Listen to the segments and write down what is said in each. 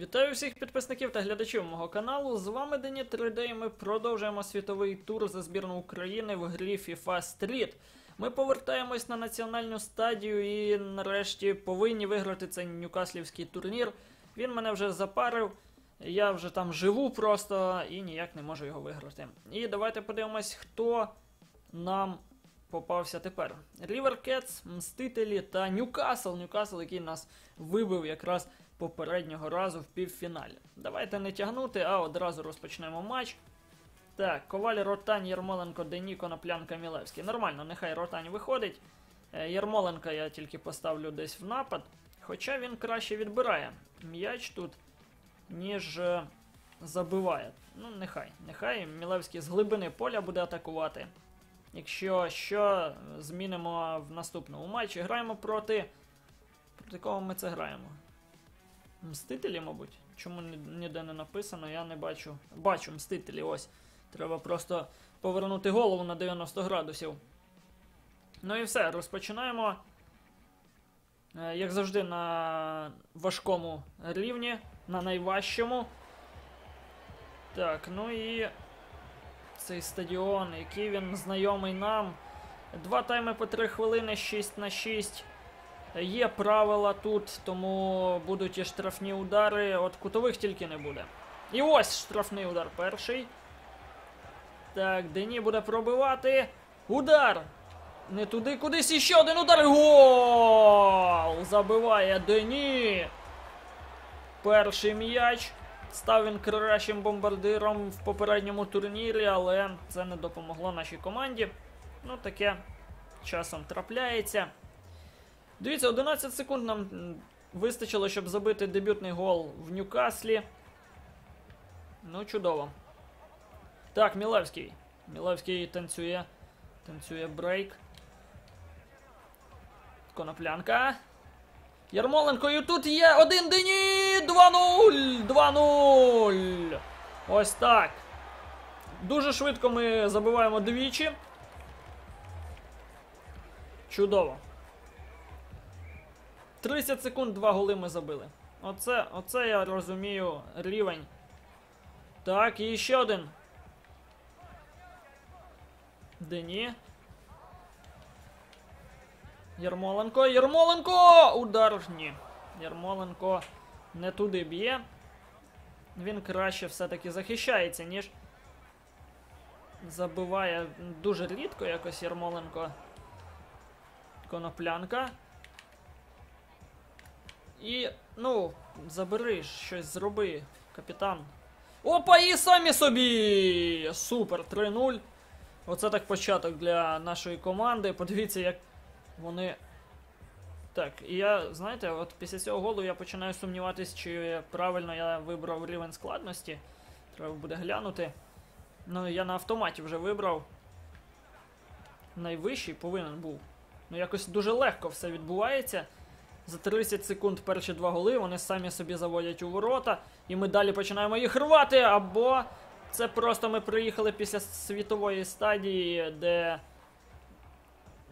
Вітаю всіх підписників та глядачів мого каналу. З вами Дені 3D і ми продовжуємо світовий тур за збірну України в грі FIFA Street. Ми повертаємось на національну стадію і нарешті повинні виграти цей ньюкаслівський турнір. Він мене вже запарив. Я вже там живу просто і ніяк не можу його виграти. І давайте подивимось, хто нам попався тепер. Рівер Кетс, Мстителі та Ньюкасл. Ньюкасл, який нас вибив якраз попереднього разу в півфіналі. Давайте не тягнути, а одразу розпочнемо матч. Так, Коваль, Ротань, Ярмоленко, Дені, Коноплянка, Мілевський. Нормально, нехай Ротань виходить. Е, Ярмоленка я тільки поставлю десь в напад. Хоча він краще відбирає м'яч тут, ніж е, забиває. Ну, нехай. Нехай Мілевський з глибини поля буде атакувати. Якщо що, змінимо в наступному матчі. Граємо проти. Проти кого ми це граємо? Мстителі, мабуть. Чому ніде не написано, я не бачу. Бачу, мстителі, ось. Треба просто повернути голову на 90 градусів. Ну і все, розпочинаємо. Е, Як завжди, на важкому рівні, на найважчому. Так, ну і цей стадіон, який він знайомий нам. Два тайми по 3 хвилини, 6 на 6. Є правила тут, тому будуть і штрафні удари. От кутових тільки не буде. І ось штрафний удар перший. Так, Дені буде пробивати. Удар! Не туди, кудись іще один удар. Гол! Забиває Дені. Перший м'яч. Став він кращим бомбардиром в попередньому турнірі, але це не допомогло нашій команді. Ну, таке часом трапляється. Дивіться, 11 секунд нам вистачило, щоб забити дебютний гол в Ньюкаслі. Ну, чудово. Так, Мілевський. Мілевський танцює. Танцює брейк. Коноплянка. Ярмоленко, і тут є один Дені! 2-0! 2-0! Ось так. Дуже швидко ми забиваємо двічі. Чудово. 30 секунд, два голи ми забили. Оце, оце я розумію рівень. Так, і ще один. Дені. Ярмоленко. Ярмоленко! Удар. Ні. Ярмоленко не туди б'є. Він краще все-таки захищається, ніж забиває дуже рідко якось Ярмоленко. Коноплянка. І, ну, забери щось зроби, капітан. Опа, і самі собі! Супер, 3-0. Оце так початок для нашої команди. Подивіться, як вони. Так, і я, знаєте, от після цього голу я починаю сумніватись, чи правильно я вибрав рівень складності. Треба буде глянути. Ну, я на автоматі вже вибрав. Найвищий повинен був. Ну, якось дуже легко все відбувається. За 30 секунд перші два голи вони самі собі заводять у ворота, і ми далі починаємо їх рвати, або це просто ми приїхали після світової стадії, де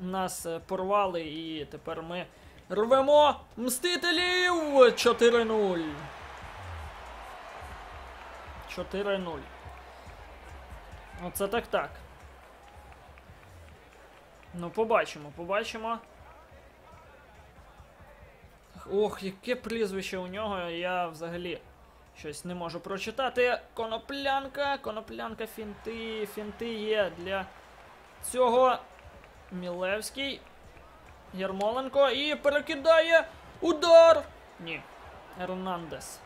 нас е, порвали, і тепер ми рвемо мстителів 4-0. 4-0. Оце так так. Ну, побачимо, побачимо. Ох, яке прізвище у нього, я взагалі щось не можу прочитати. Коноплянка, коноплянка, фінти, фінти є для цього. Мілевський. Ярмоленко і перекидає удар. Ні. Ернандес.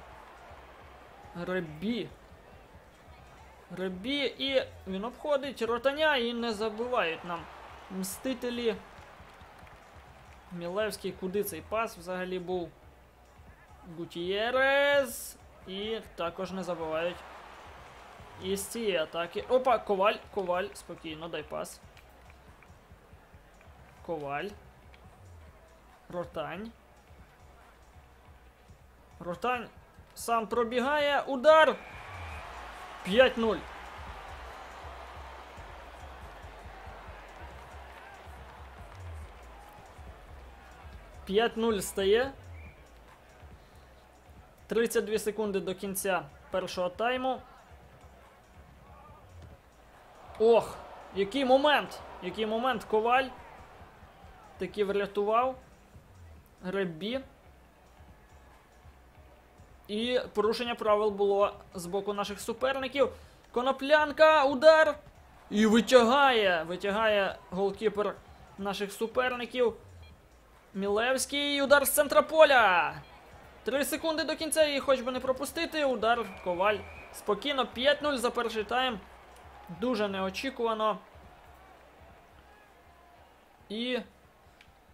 Ребі. Ребі і він обходить ротаня і не забивають нам мстителі. Мілевський, куди цей пас взагалі був? Гутієрес. І також не забувають. Із цієї атаки. Опа, коваль, коваль, спокійно, дай пас. Коваль. Ротань. Ротань сам пробігає. Удар! 5-0. П'ять 0 стає. 32 секунди до кінця першого тайму. Ох, який момент! Який момент Коваль. Таки врятував. Греббі. І порушення правил було з боку наших суперників. Коноплянка, удар! І витягає! Витягає голкіпер наших суперників. Мілевський удар з центра поля. Три секунди до кінця і хоч би не пропустити. Удар Коваль. Спокійно 5-0 за перший тайм. Дуже неочікувано. І.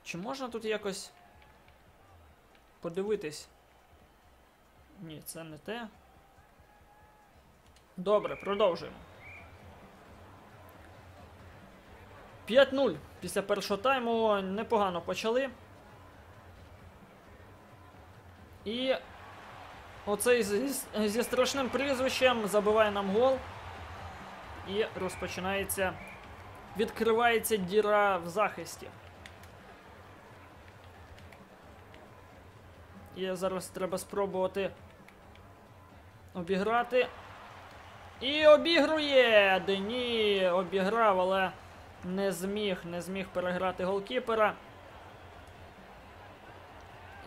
Чи можна тут якось подивитись? Ні, це не те. Добре, продовжуємо. 5-0 після першого тайму непогано почали. І оцей зі, страшним прізвищем забиває нам гол. І розпочинається. Відкривається діра в захисті. І зараз треба спробувати обіграти. І обігрує! Дені обіграв, але не зміг, не зміг переграти голкіпера.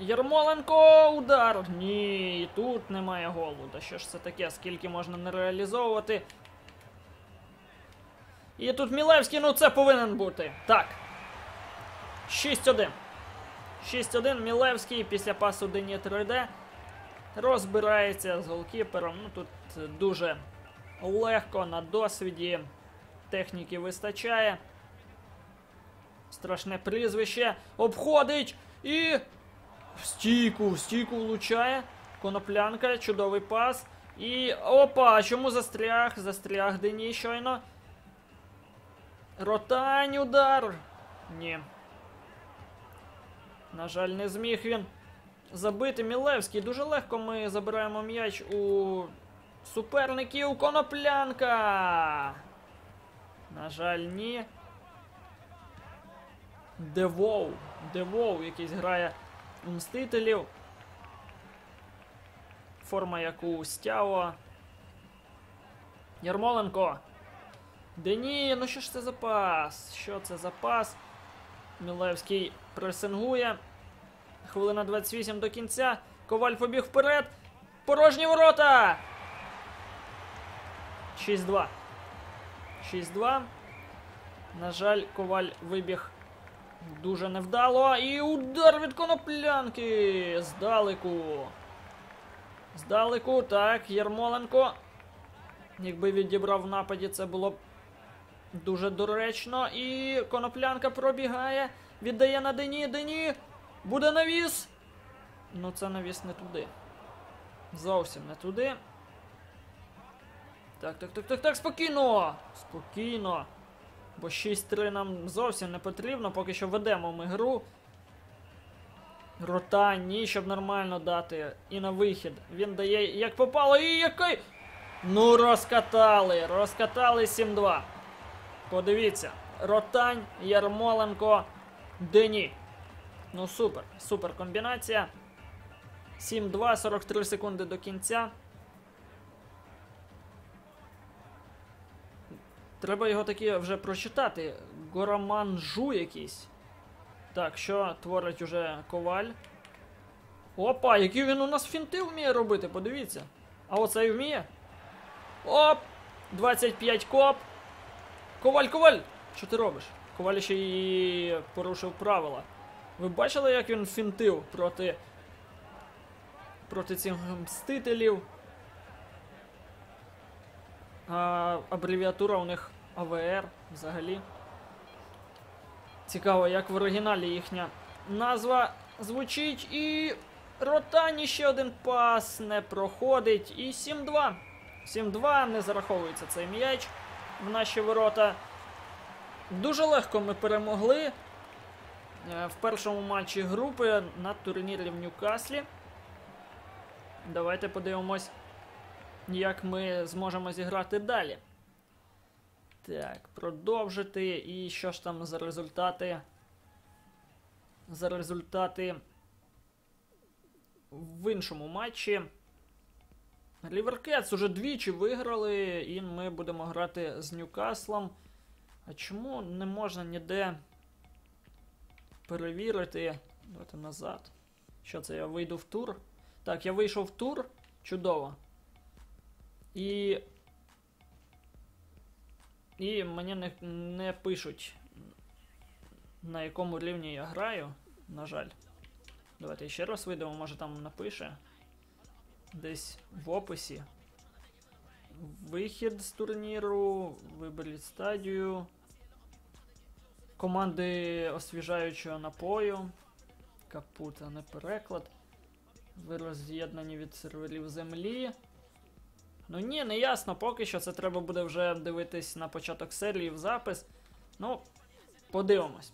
Ярмоленко удар. Ні, тут немає голу. Да що ж це таке, скільки можна не реалізовувати. І тут Мілевський, ну це повинен бути. Так. 6-1. 6-1 Мілевський після пасу Дені 3D розбирається з голкіпером. Ну тут дуже легко на досвіді. Техніки вистачає. Страшне прізвище. Обходить і. В стійку, в стійку влучає. Коноплянка, чудовий пас. І. Опа! Чому застряг? Застряг Дені щойно. Ротань удар. Ні. На жаль, не зміг він забити Мілевський. Дуже легко ми забираємо м'яч у суперників. Коноплянка. На жаль, ні. Девоу. Девоу якийсь грає Мстителів. Форма як у. Ярмоленко. Дені, ну що ж це за пас? Що це за пас? Мілевський пресингує. Хвилина 28 до кінця. Коваль побіг вперед. Порожні ворота. 6-2. 6-2. На жаль, коваль вибіг дуже невдало. І удар від коноплянки. Здалеку. Здалеку. Так, Ярмоленко. Якби відібрав в нападі, це було б дуже доречно. І коноплянка пробігає. Віддає на Дені. Дені. Буде навіс. Ну, це навіс не туди. Зовсім не туди. Так, так, так, так, так, спокійно! Спокійно. Бо 6-3 нам зовсім не потрібно, поки що ведемо ми гру. Рота, ні, щоб нормально дати. І на вихід. Він дає як попало, і який. Ну, розкатали. Розкатали 7-2. Подивіться. Ротань, Ярмоленко, Дені. Ну, супер. Супер комбінація. 7-2, 43 секунди до кінця. Треба його таки вже прочитати. Гораманжу якийсь. Так, що творить уже коваль? Опа, які він у нас фінти вміє робити, подивіться. А оцей вміє? Оп! 25 коп. Коваль, коваль! Що ти робиш? Коваль ще і порушив правила. Ви бачили, як він фінтив проти. проти цих мстителів? А, абревіатура у них АВР взагалі. Цікаво, як в оригіналі їхня назва звучить. І Ротані ще один пас не проходить. І 7-2. 7-2 не зараховується цей м'яч в наші ворота. Дуже легко ми перемогли е, в першому матчі групи на турнірі в Ньюкаслі. Давайте подивимось, як ми зможемо зіграти далі. Так, продовжити. І що ж там за результати? За результати в іншому матчі. Ліверкетс уже двічі виграли, і ми будемо грати з Ньюкаслом. А чому не можна ніде перевірити? Давайте назад. Що це? Я вийду в тур? Так, я вийшов в тур. Чудово. І. І мені не, не пишуть, на якому рівні я граю. На жаль. Давайте ще раз вийдемо, може там напише. Десь в описі. Вихід з турніру, виберіть стадію. Команди освіжаючого напою. Капута, не переклад. Ви роз'єднані від серверів землі. Ну ні, не ясно поки що. Це треба буде вже дивитись на початок серії в запис. Ну, подивимось.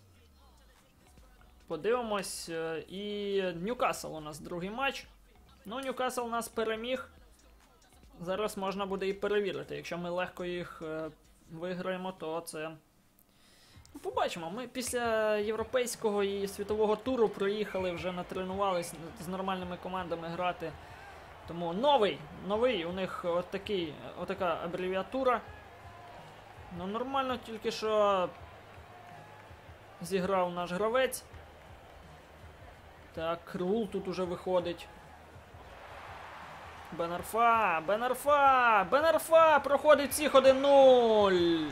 Подивимось. е, І Ньюкасл у нас другий матч. Ну, Ньюкасл нас переміг. Зараз можна буде і перевірити. Якщо ми легко їх е, виграємо, то це. Ну, побачимо. Ми після європейського і світового туру проїхали, вже натренувались з нормальними командами грати. Тому новий, новий, у них от такий, отака абревіатура. Ну, нормально, тільки що зіграв наш гравець. Так, Крул тут уже виходить. Бенарфа, Бенарфа, Бенарфа проходить всіх 1-0.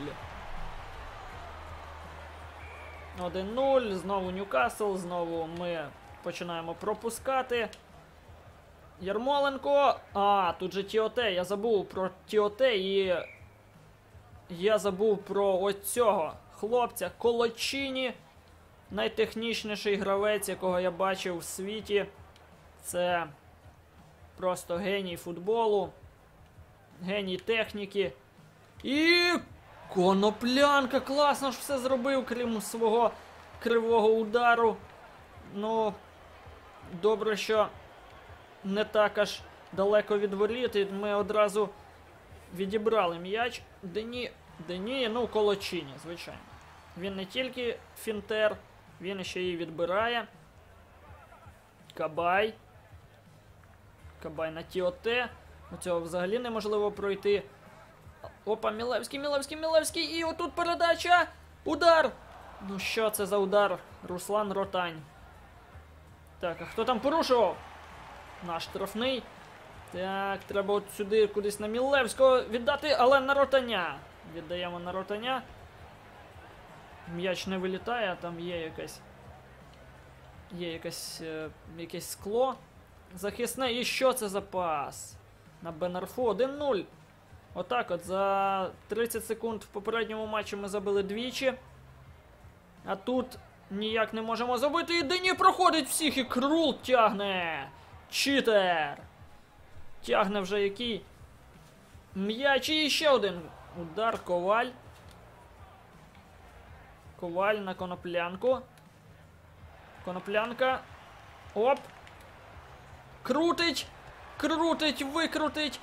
1-0, знову Ньюкасл, знову ми починаємо пропускати. Ярмоленко. А, тут же Тіоте. Я забув про Тіоте і. Я забув про ось цього хлопця Колочині. Найтехнічніший гравець, якого я бачив в світі. Це просто геній футболу, геній техніки. І коноплянка класно ж все зробив, крім свого кривого удару. Ну, добре, що не так аж далеко від воріт, ми одразу відібрали м'яч. Дені, Дені, ну, Колочині, звичайно. Він не тільки фінтер, він ще й відбирає. Кабай. Кабай на Тіоте. У цього взагалі неможливо пройти. Опа, Мілевський, Мілевський, Мілевський. І отут передача. Удар! Ну що це за удар? Руслан Ротань. Так, а хто там порушував? Наш штрафний. Так, треба от сюди кудись на Мілевського віддати, але на ротаня. Віддаємо на ротаня. М'яч не вилітає, а там є якась. Є якась, е, якесь скло. Захисне. І що це за пас? На Бенарфу 1-0. Отак от за 30 секунд в попередньому матчі ми забили двічі. А тут ніяк не можемо забити. І Дені проходить всіх і крул тягне. Читер. Тягне вже який. М'яч і ще один. Удар коваль. Коваль на коноплянку. Коноплянка. Оп. Крутить. Крутить, викрутить.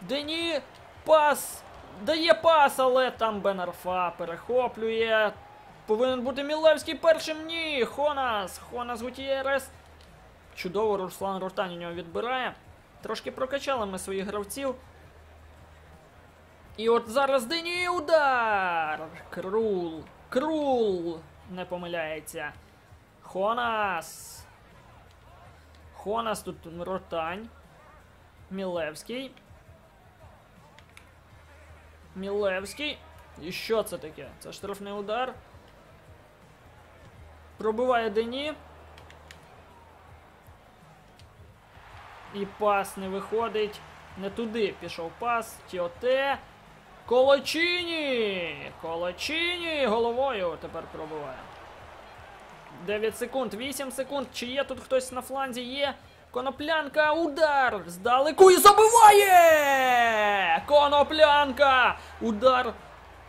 Дені. Пас. Дає пас, але там Бенарфа перехоплює. Повинен бути Мілевський першим. Ні. Хонас. Хонас Гутієрес. Чудово, Руслан Ротань у нього відбирає. Трошки прокачали ми своїх гравців. І от зараз Дені удар! Крул. Крул не помиляється. Хонас. Хонас тут Ротань. Мілевський. Мілевський. І що це таке? Це штрафний удар. Пробиває Дені. І пас не виходить. Не туди пішов пас. Тіоте. Колочині! Колочині! Головою тепер пробиває. 9 секунд, 8 секунд. Чи є тут хтось на фланзі? Є. Коноплянка, удар! Здалеку і забиває! Коноплянка! Удар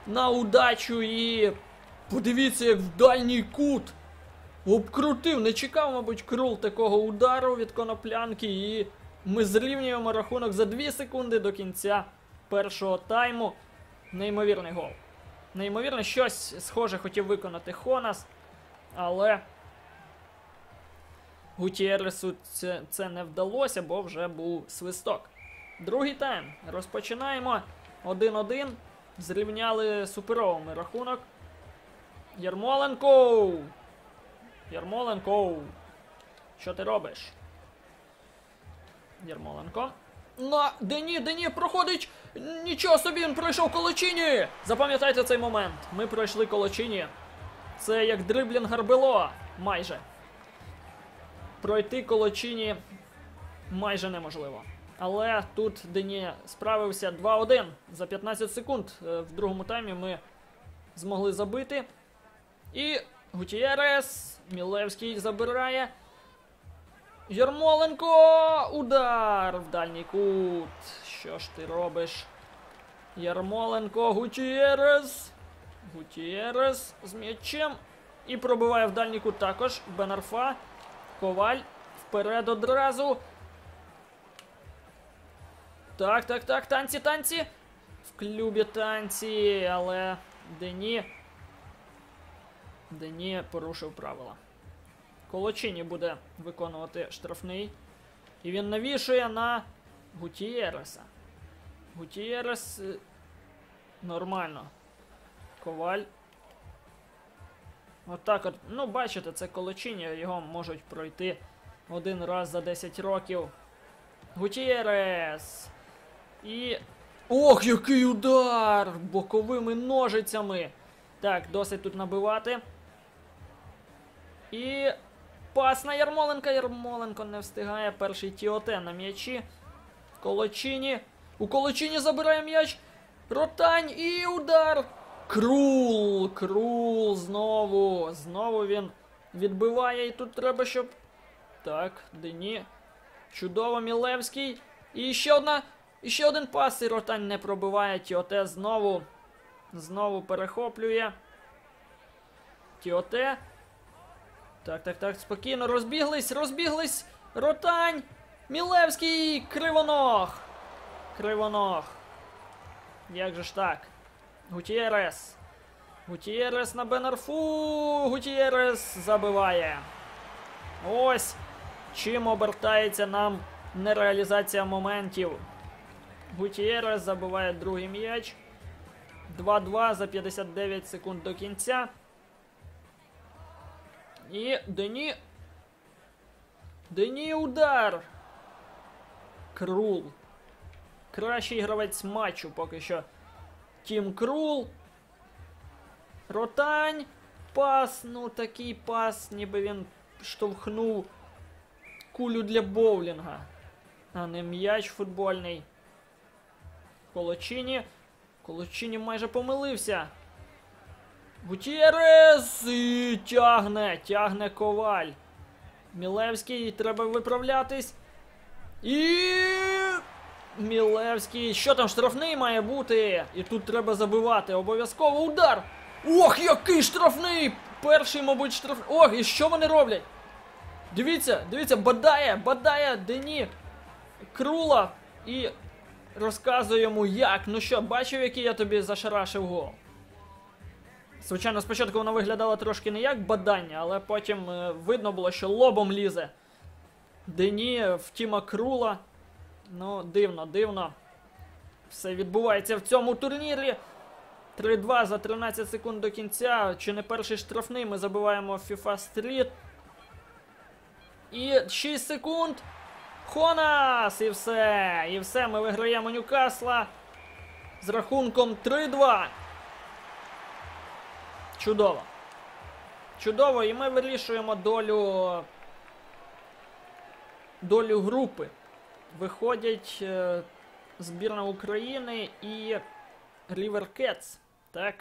на удачу і. Подивіться, як в дальній кут. Обкрутив, не чекав, мабуть, крул такого удару від коноплянки. І ми зрівнюємо рахунок за 2 секунди до кінця першого тайму. Неймовірний гол. Неймовірно, щось схоже хотів виконати Хонас, але Гутєресу це, це не вдалося, бо вже був свисток. Другий тайм. Розпочинаємо. 1-1. Зрівняли суперовими рахунок. Ярмоленко! Ярмоленко! Що ти робиш? Ярмоленко. На Дені, Дені проходить. Нічого собі він пройшов Колочині! Запам'ятайте цей момент. Ми пройшли Колочині. Це як дриблінг Гарбело. Майже. Пройти Колочині майже неможливо. Але тут Дені справився 2-1 за 15 секунд. Е, В другому таймі ми змогли забити. І Гутієрес, Мілевський забирає. Ярмоленко! Удар в дальній кут. Що ж ти робиш? Ярмоленко, Гутієрес. Гутієрес з м'ячем. І пробиває в дальній кут також. Бенарфа. Коваль. Вперед одразу. Так, так, так, танці, танці. В клубі танці, але Дені. Дені порушив правила. Колочині буде виконувати штрафний. І він навішує на Гутієреса. Гутієрес е, нормально. Коваль. Отак от, ну бачите, це Колочині, його можуть пройти один раз за 10 років. Гутієрес. І. Ох, який удар! Боковими ножицями. Так, досить тут набивати. І. Пас на Ярмоленка. Ярмоленко не встигає. Перший Тіоте на м'ячі. Колочині. У Колочині забирає м'яч. Ротань і удар. Крул. Крул. Знову. Знову він відбиває. І тут треба, щоб. Так, Дені. Чудово, Мілевський. І ще одна. І ще один пас. І Ротань не пробиває. Тіоте знову. Знову перехоплює. Тіоте. Так, так, так, спокійно. Розбіглись, розбіглись. Ротань. Мілевський. Кривоног. Кривоног. Як же ж так? Гутієрес. Гутієрес на Бенарфу. Гутієрес забиває. Ось чим обертається нам нереалізація моментів. Гутієрес забиває другий м'яч. 2-2 за 59 секунд до кінця. І Дені. Дені удар. Крул. Кращий гравець матчу поки що. Тім Крул. Ротань. Пас. Ну такий пас, ніби він штовхнув кулю для боулінга. А не м'яч футбольний. Колочині. Колочині майже помилився. Гутєрес і тягне, тягне коваль. Мілевський, треба виправлятись. І. Мілевський. Що там штрафний має бути? І тут треба забивати. Обов'язково удар. Ох, який штрафний! Перший, мабуть, штрафний. Ох, і що вони роблять? Дивіться, дивіться, бадає, бадає Дені Крула і розказує йому як. Ну що, бачив, який я тобі зашарашив гол? Звичайно, спочатку вона виглядала трошки не як бадання, але потім е, видно було, що лобом лізе. Дені в Тіма Крула. Ну, дивно, дивно. Все відбувається в цьому турнірі. 3-2 за 13 секунд до кінця. Чи не перший штрафний? Ми забиваємо FIFA Street. І 6 секунд. Хонас! І все. І все. Ми виграємо Ньюкасла з рахунком 3-2. Чудово. Чудово, і ми вирішуємо долю. Долю групи. Виходять е, збірна України і River Cats. Так.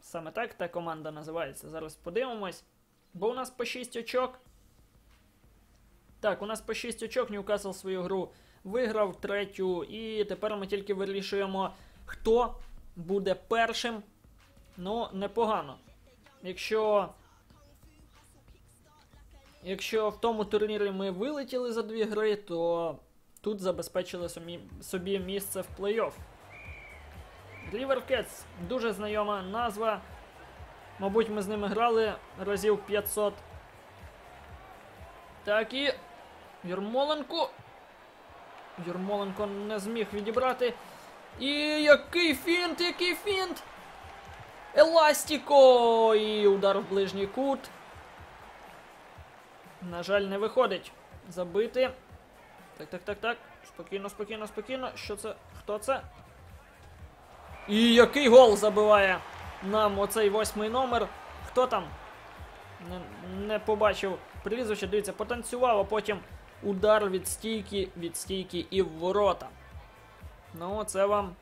Саме так та команда називається. Зараз подивимось. Бо у нас по 6 очок. Так, у нас по 6 очок Ньюкасл свою гру виграв третю. І тепер ми тільки вирішуємо, хто буде першим. Ну, непогано. Якщо. Якщо в тому турнірі ми вилетіли за дві гри, то тут забезпечили собі, собі місце в плей-офф. River Cats дуже знайома назва. Мабуть, ми з ними грали разів 500. Так і. Ярмоленко. Юрмоленко не зміг відібрати. І який фінт, який фінт! Еластіко! І удар в ближній кут. На жаль, не виходить. Забити. Так, так, так, так. Спокійно, спокійно, спокійно. Що це? Хто це? І який гол забиває нам оцей восьмий номер. Хто там? Не, не побачив прізвище. Дивіться, потанцював, а потім удар від стійки, від стійки і в ворота. Ну, це вам.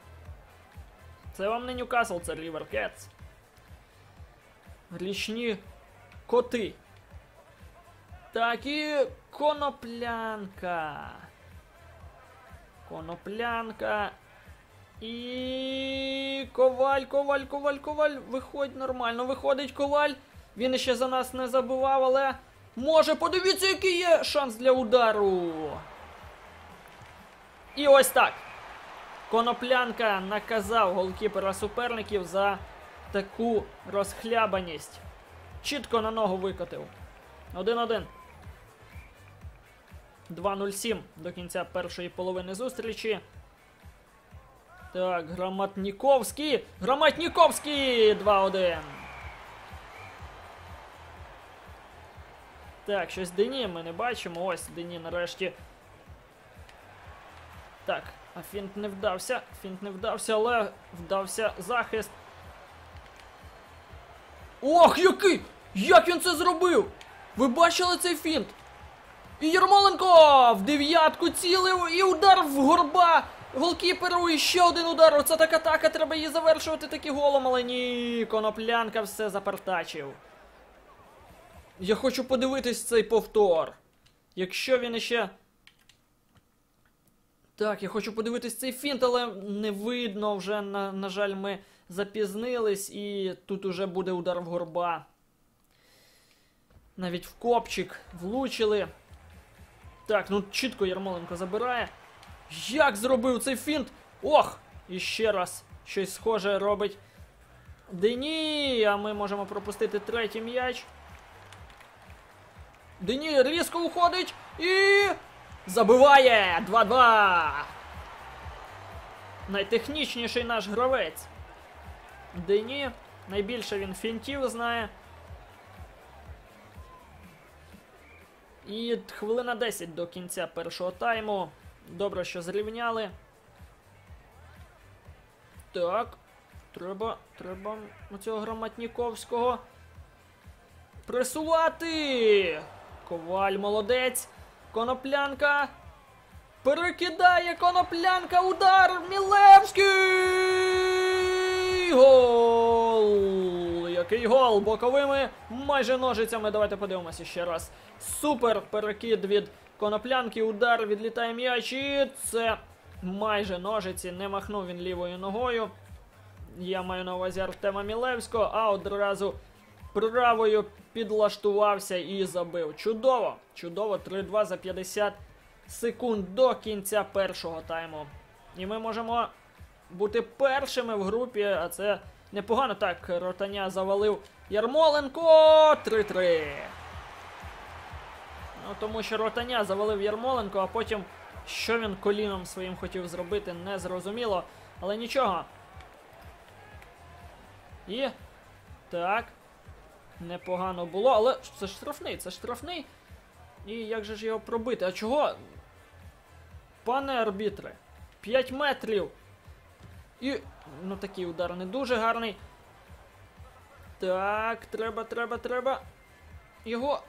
Це вам не Ньюкасл, це Рівер Кетс. Річні коти. Так, і коноплянка. Коноплянка. І коваль, коваль, коваль, коваль. Виходь нормально, виходить коваль. Він іще за нас не забував, але може, подивіться, який є шанс для удару. І ось так. Коноплянка наказав голкіпера суперників за таку розхлябаність. Чітко на ногу викотив. 1-1. 2-0-7 до кінця першої половини зустрічі. Так, Громатніковський. Громатніковський! 2-1. Так, щось Дені ми не бачимо. Ось Дені нарешті. Так, а фінт не вдався. Фінт не вдався, але вдався захист. Ох, який! Як він це зробив? Ви бачили цей фінт? І Єрмоленко в дев'ятку цілив і удар в горба. Голкіперу і ще один удар. Оце так атака, треба її завершувати таки голом, але ні, коноплянка все запартачив. Я хочу подивитись цей повтор. Якщо він іще. Так, я хочу подивитись цей фінт, але не видно вже, на, на жаль, ми запізнились, і тут уже буде удар в горба. Навіть в копчик влучили. Так, ну чітко Ярмоленко забирає. Як зробив цей фінт? Ох! І ще раз щось схоже робить. Дені, а ми можемо пропустити третій м'яч. Дені різко уходить і. Забиває! 2-2! Найтехнічніший наш гравець. Дені. Найбільше він фінтів знає. І хвилина 10 до кінця першого тайму. Добре, що зрівняли. Так. Треба. Треба оцього Громатніковського. Пресувати! Коваль молодець. Коноплянка. Перекидає коноплянка. Удар! Мілевський! Гол! Який гол! Боковими майже ножицями. Давайте подивимося ще раз. Супер перекид від коноплянки. Удар відлітає м'яч. І це майже ножиці. Не махнув він лівою ногою. Я маю на увазі Артема Мілевського, а одразу правою підлаштувався і забив. Чудово! Чудово, 3-2 за 50 секунд до кінця першого тайму. І ми можемо бути першими в групі, а це непогано. Так, ротаня завалив Ярмоленко 3-3. Ну, тому що ротаня завалив Ярмоленко, а потім, що він коліном своїм хотів зробити, не зрозуміло. Але нічого. І. Так. Непогано було, але це штрафний, це штрафний. І як же ж його пробити? А чого? Пане арбітре, 5 метрів. І. Ну такий удар не дуже гарний. Так, треба, треба, треба. Його.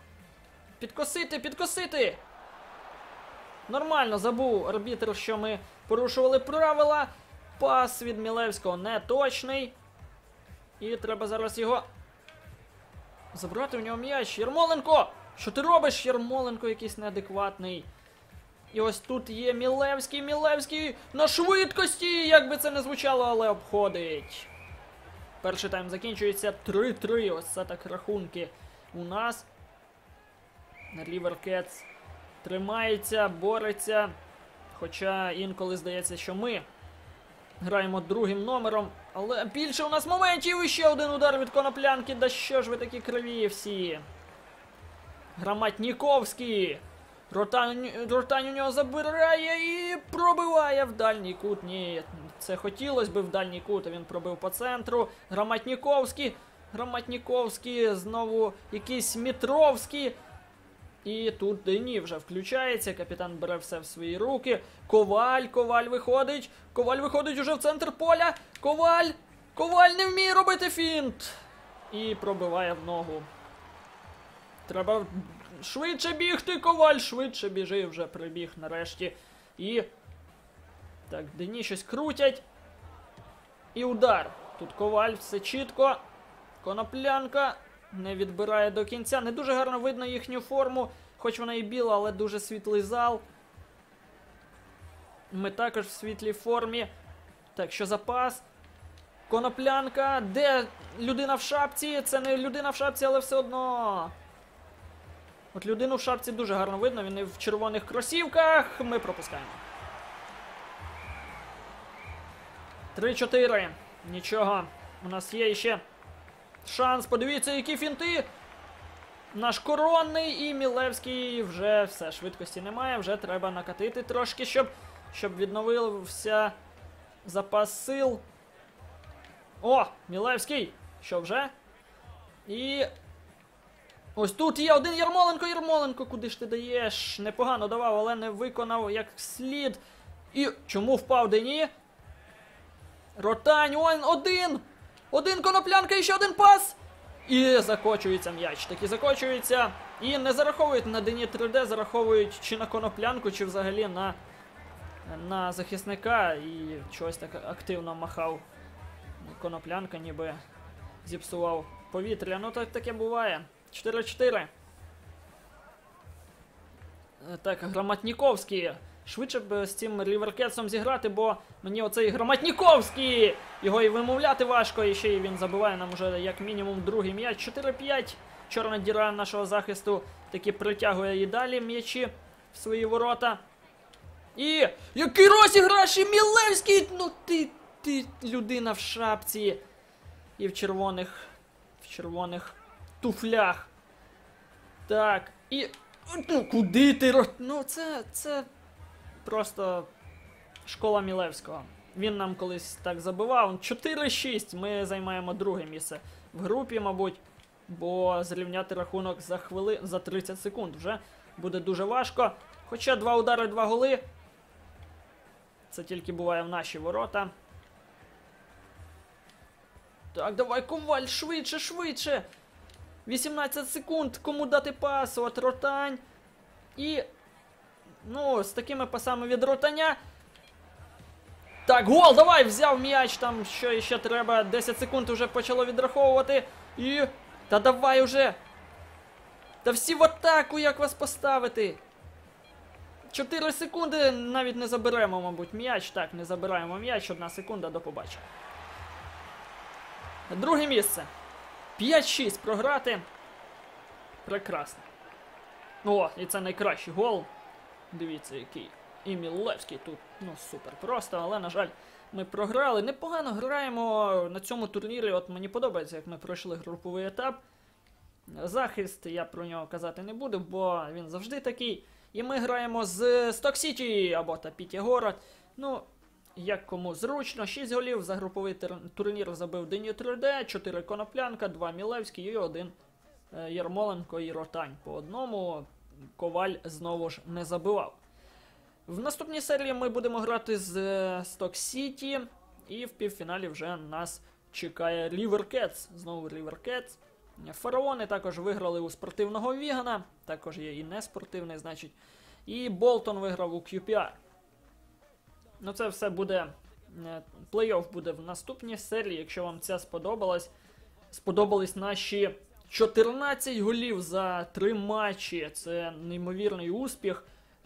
Підкосити, підкосити! Нормально забув арбітр, що ми порушували правила. Пас від Мілевського не точний. І треба зараз його. Забрати у нього м'яч. Єрмоленко! Що ти робиш, Єрмоленко, якийсь неадекватний. І ось тут є Мілевський, Мілевський на швидкості! Як би це не звучало, але обходить. Перший тайм закінчується 3-3. Ось це так рахунки у нас. Рівер Кетс тримається, бореться. Хоча інколи здається, що ми граємо другим номером. Але більше у нас моментів і ще один удар від коноплянки. Да що ж ви такі криві всі? Громатніковський. Ротань, Ротань у нього забирає і пробиває в дальній кут. Ні, це хотілося би в дальній кут. а Він пробив по центру. Граматніковський. Граматніковський, знову якийсь Мітровський. І тут Дені вже включається. Капітан бере все в свої руки. Коваль, коваль виходить. Коваль виходить уже в центр поля. Коваль! Коваль не вміє робити фінт. І пробиває в ногу. Треба швидше бігти, коваль, швидше біжи, вже прибіг нарешті. І. Так, Дені щось крутять. І удар. Тут коваль, все чітко. Коноплянка не відбирає до кінця. Не дуже гарно видно їхню форму, хоч вона і біла, але дуже світлий зал. Ми також в світлій формі. Так, що запас? Коноплянка. Де людина в шапці? Це не людина в шапці, але все одно. От людину в шапці дуже гарно видно, він в червоних кросівках. Ми пропускаємо. 3-4. Нічого. У нас є ще шанс. Подивіться, які фінти. Наш коронний і Мілевський вже все, швидкості немає. Вже треба накатити трошки, щоб, щоб відновився запас сил. О, Мілевський! Що вже? І. Ось тут є один Ярмоленко, Ярмоленко, куди ж ти даєш? Непогано давав, але не виконав як слід. І чому впав Дені? Ротань, он один! Один коноплянка і ще один пас! І закочується м'яч. Таки закочується. І не зараховують на Дені 3D, зараховують чи на коноплянку, чи взагалі на на захисника. І чогось так активно махав коноплянка, ніби зіпсував повітря. Ну так таке буває. 4-4. Е, Так, Громатніковський. Швидше б з цим Ріверкетсом зіграти, бо мені оцей Громатніковський! Його і вимовляти важко, і ще й він забиває нам уже як мінімум другий м'яч. 4-5. Чорна діра нашого захисту таки притягує і далі м'ячі в свої ворота. І. Який розіграш! І Мілевський! Ну ти, ти людина в шапці. І в червоних. В червоних туфлях. Так. І. Ну, куди ти. Ну, це. це. Просто школа Мілевського. Він нам колись так забивав. 4-6. Ми займаємо друге місце в групі, мабуть. Бо зрівняти рахунок за хвили... за 30 секунд вже буде дуже важко. Хоча два удари, два голи. Це тільки буває в наші ворота. Так, давай, коваль, швидше, швидше. 18 секунд. Кому дати пас? От ротань. І. Ну, з такими пасами від ротаня. Так, гол, давай! Взяв м'яч, там що ще треба. 10 секунд вже почало відраховувати. І. Та давай уже! Та всі в атаку, як вас поставити? 4 секунди навіть не заберемо, мабуть, м'яч. Так, не забираємо м'яч. Одна секунда, до побачення. Друге місце. 5-6 програти. Прекрасно. О, і це найкращий гол. Дивіться, який. І Мілевський тут, ну, супер просто, але, на жаль, ми програли. Непогано граємо на цьому турнірі. От мені подобається, як ми пройшли груповий етап. Захист, я про нього казати не буду, бо він завжди такий. І ми граємо з Сток Сіті або та Пітігород. Ну, як кому зручно, 6 голів за груповий турнір забив Дені 3D, 4 Коноплянка, 2 Мілевський і 1 Ярмоленко і Ротань. По одному Коваль знову ж не забивав. В наступній серії ми будемо грати з Сток Сіті, і в півфіналі вже нас чекає Ріверкетс. Знову Ріверкетс. Фараони також виграли у спортивного Вігана, також є і неспортивний, значить. І Болтон виграв у QPR. Ну, це все буде. е, Плей-офф буде в наступній серії. Якщо вам ця сподобалась, сподобались наші 14 голів за 3 матчі. Це неймовірний успіх.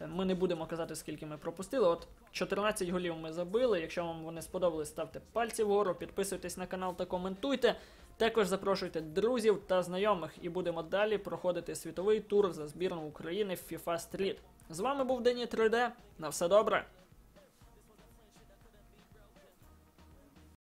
Ми не будемо казати, скільки ми пропустили. От 14 голів ми забили. Якщо вам вони сподобались, ставте пальці вгору, підписуйтесь на канал та коментуйте. Також запрошуйте друзів та знайомих і будемо далі проходити світовий тур за збірну України в FIFA Street. З вами був Дені 3D. На все добре.